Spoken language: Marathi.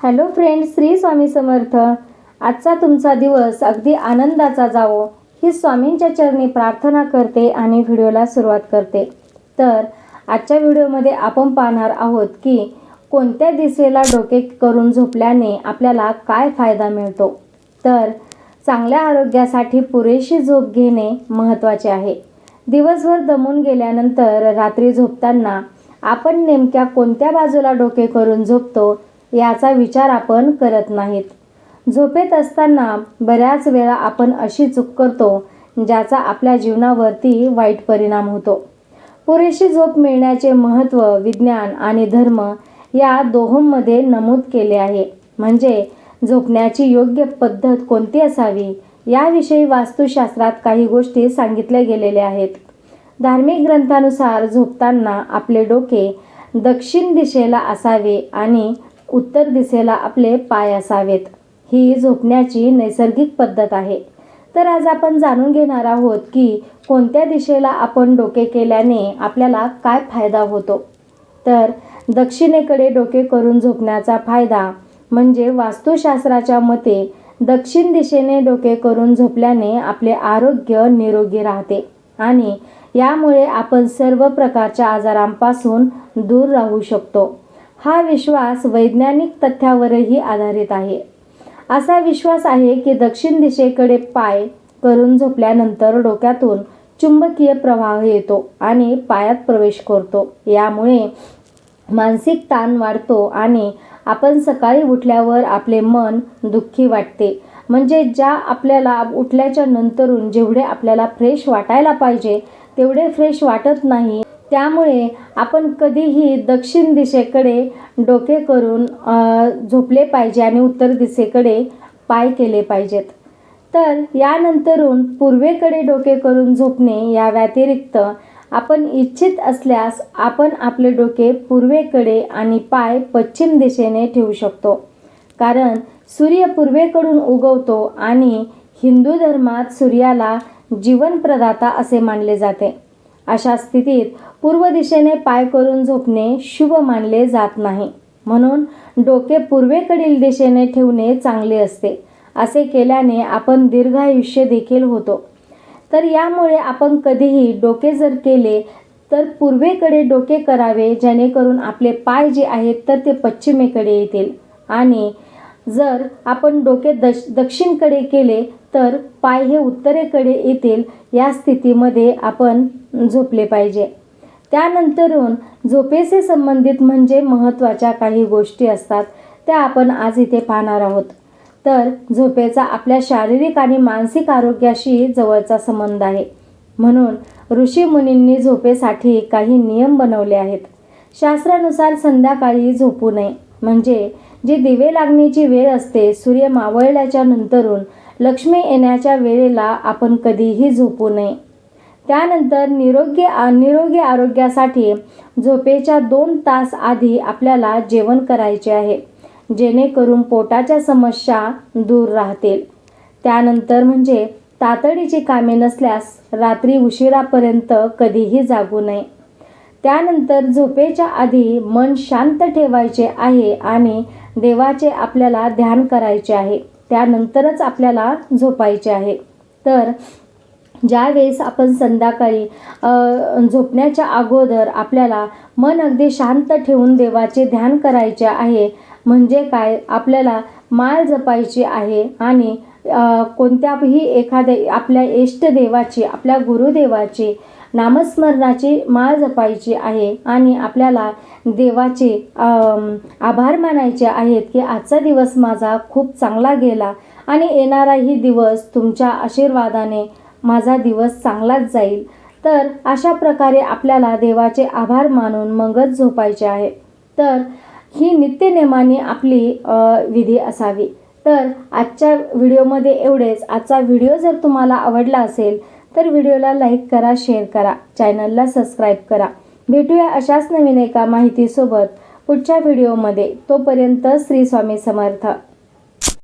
Hello friend Shri Swami Samarth. आजचा तुमचा दिवस अगदी आनंदाचा जावो. ही स्वामींच्या चरणी प्रार्थना करते आणि व्हिडिओला सुरुवात करते. तर आजच्या व्हिडिओमध्ये आपण पाहणार आहोत की कोणत्या दिशेला डोके करून झोपल्याने आपल्याला काय फायदा मिळतो? तर चांगल्या आरोग्यासाठी पुरेशी झोप घेणे महत्त्वाचे आहे. दिवसभर दमून गेल्यानंतर रात्री झोपताना आपण नेमक्या कोणत्या बाजूला डोके करून झोपतो याचा विचार आपण करत नाहीत. झोपेत असताना बऱ्याच वेळा आपण अशी चूक करतो ज्याचा आपल्या जीवनावरती वाईट परिणाम होतो. पुरेशी झोप मिळण्याचे महत्त्व विज्ञान आणि धर्म या दोहोंमध्ये नमूद केले आहे. म्हणजे झोपण्याची योग्य पद्धत कोणती असावी याविषयी वास्तुशास्त्रात काही गोष्टी सांगितल्या गेलेल्या आहेत. धार्मिक ग्रंथानुसार झोपताना आपले डोके दक्षिण दिशेला असावे आणि उत्तर दिशेला आपले पाय असावेत. ही झोपण्याची नैसर्गिक पद्धत आहे. तर आज आपण जाणून घेणार आहोत की कोणत्या दिशेला आपण डोके केल्याने आपल्याला काय फायदा होतो. तर दक्षिणेकडे डोके करून झोपण्याचा फायदा म्हणजे वास्तुशास्त्राच्या मते दक्षिण दिशेने डोके करून झोपल्याने आपले आरोग्य निरोगी राहते आणि यामुळे आपण सर्व प्रकारच्या आजारांपासून दूर राहू शकतो. हा विश्वास वैज्ञानिक तथ्यावरही आधारित आहे. असा विश्वास आहे की दक्षिण दिशेकडे पाय करून झोपल्यानंतर डोक्यातून चुंबकीय प्रवाह येतो आणि पायात प्रवेश करतो. यामुळे मानसिक ताण वाढतो आणि आपण सकाळी उठल्यावर आपले मन दुःखी वाटते. म्हणजे ज्या आपल्याला उठल्याच्या नंतरून जेवढे आपल्याला फ्रेश वाटायला पाहिजे तेवढे फ्रेश वाटत नाही त्यामुळे आपण कधीही दक्षिण दिशेकडे डोके करून झोपले पाहिजे आणि उत्तर दिशेकडे पाय केले पाहिजेत. तर यानंतरून पूर्वेकडे डोके करून झोपणे या व्यतिरिक्त आपण इच्छित असल्यास आपण आपले डोके पूर्वेकडे आणि पाय पश्चिम दिशेने ठेवू शकतो. कारण सूर्य पूर्वेकडून उगवतो आणि हिंदू धर्मात सूर्याला जीवनप्रदाता असे मानले जाते. अशा स्थितीत पूर्व दिशेने पाय करून झोपणे शुभ मानले जात नाही. म्हणून डोके पूर्वेकडील दिशेने ठेवणे चांगले असते. असे केल्याने आपण दीर्घायुष्य देखील होतो. तर यामुळे आपण कधीही डोके जर केले तर पूर्वेकडे डोके करावे जेणेकरून आपले पाय जे आहेत तर ते पश्चिमेकडे येतील. आणि जर आपण डोके दश दक्षिणकडे केले तर पाय हे उत्तरेकडे येतील. या स्थितीमध्ये आपण झोपले पाहिजे. त्यानंतरून झोपेशी संबंधित म्हणजे महत्त्वाच्या काही गोष्टी असतात त्या आपण आज इथे पाहणार आहोत. तर झोपेचा आपल्या शारीरिक आणि मानसिक आरोग्याशी जवळचा संबंध आहे. म्हणून ऋषीमुनींनी झोपेसाठी काही नियम बनवले आहेत. शास्त्रानुसार संध्याकाळी झोपू नये. म्हणजे जी दिवे लागण्याची वेळ असते सूर्य मावळल्याच्या नंतरून लक्ष्मी येण्याच्या वेळेला आपण कधीही झोपू नये. त्यानंतर निरोगी निरोगी आरोग्यासाठी झोपेच्या दोन तास आधी आपल्याला जेवण करायचे आहे जेणेकरून पोटाच्या समस्या दूर राहतील. त्यानंतर म्हणजे तातडीची कामे नसल्यास रात्री उशिरापर्यंत कधीही जागू नये. त्यानंतर झोपेच्या आधी मन शांत ठेवायचे आहे आणि देवाचे आपल्याला ध्यान करायचे आहे. त्यानंतरच आपल्याला झोपायचे आहे. तर ज्यावेळेस आपण संध्याकाळी झोपण्याच्या अगोदर आपल्याला मन अगदी शांत ठेवून देवाचे ध्यान करायचे आहे म्हणजे काय? आपल्याला माळ जपायची आहे आणि कोणत्याही एखाद्या आपल्या इष्टदेवाची आपल्या गुरुदेवाची नामस्मरणाची माळ जपायची आहे आणि आपल्याला देवाचे आभार मानायचे आहेत की आजचा दिवस माझा खूप चांगला गेला आणि येणाराही दिवस तुमच्या आशीर्वादाने माझा दिवस चांगलाच जाईल. तर अशा प्रकारे आपल्याला देवाचे आभार मानून मगच झोपायचे आहे. तर ही नित्यनेमाने आपली विधी असावी. तर आजच्या व्हिडिओमध्ये एवढेच. आजचा व्हिडिओ जर तुम्हाला आवडला असेल तर व्हिडिओला लाईक करा शेअर करा चॅनलला सबस्क्राईब करा. भेटूया अशाच नवीन एका माहितीसोबत पुढच्या व्हिडिओमध्ये. तोपर्यंत श्री स्वामी समर्थ.